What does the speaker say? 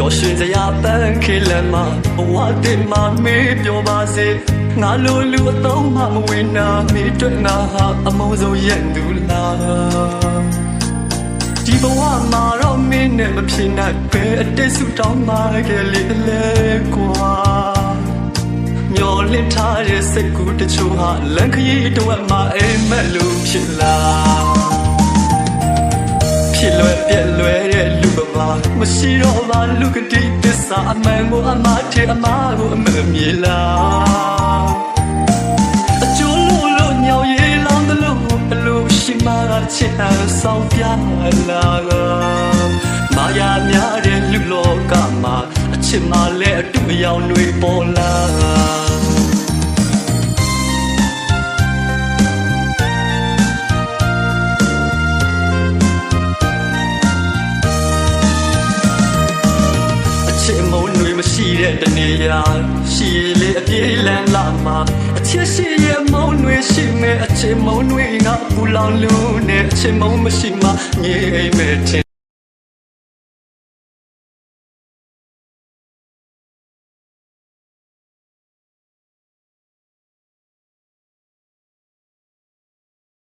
ပျော်ရွှင်စရာပန်းခေလမ်းမှာဘဝတင်မှာမေးပြောပါစေငါလိုလူအတော့မှမဝင်နာမေးတွေ့ငါဟာအမုန်းဆုံးရဲ့သူလားဒီဘဝမှာတော့မင်းနဲ့မဖြစ်နိုင်ပဲအတိတ်ဆူတောင်းမှခဲ့လေလေကွာမျောလင့်ထားတဲ့စိတ်ကူးတချို့ဟာလန်ခရီးတော့မှအိမ်မက်လို့ဖြစ်လာဖြစ်လွယ်ပြက်လွယ်တဲ့လူဘဝ မရှိတော့မှလူကတိသစ္စာအမှန်ကိုအမှားထဲအမှားကိုအမမြေလားအကျိုးလို့လို့ညောင်ရည်လောင်းတယ်လို့ဘလို့ရှိမှချစ်အဆောင်ပြလာကမာယာများတဲ့လူလောကမှာအချစ်မှလည်းအတူအယောင်တွေပေါ်လာ ချစ်မုန်းတွေမရှိတဲ့တနေရာရှိလေအပြေးလန်းလာမှာအချစ်ရှိရဲ့မုန်းတွေရှိမဲ့အချစ်မုန်းတွေကပူလောင်လို့နဲ့အချစ်မုန်းမရှိမှငြိမ်မဲ့ထင်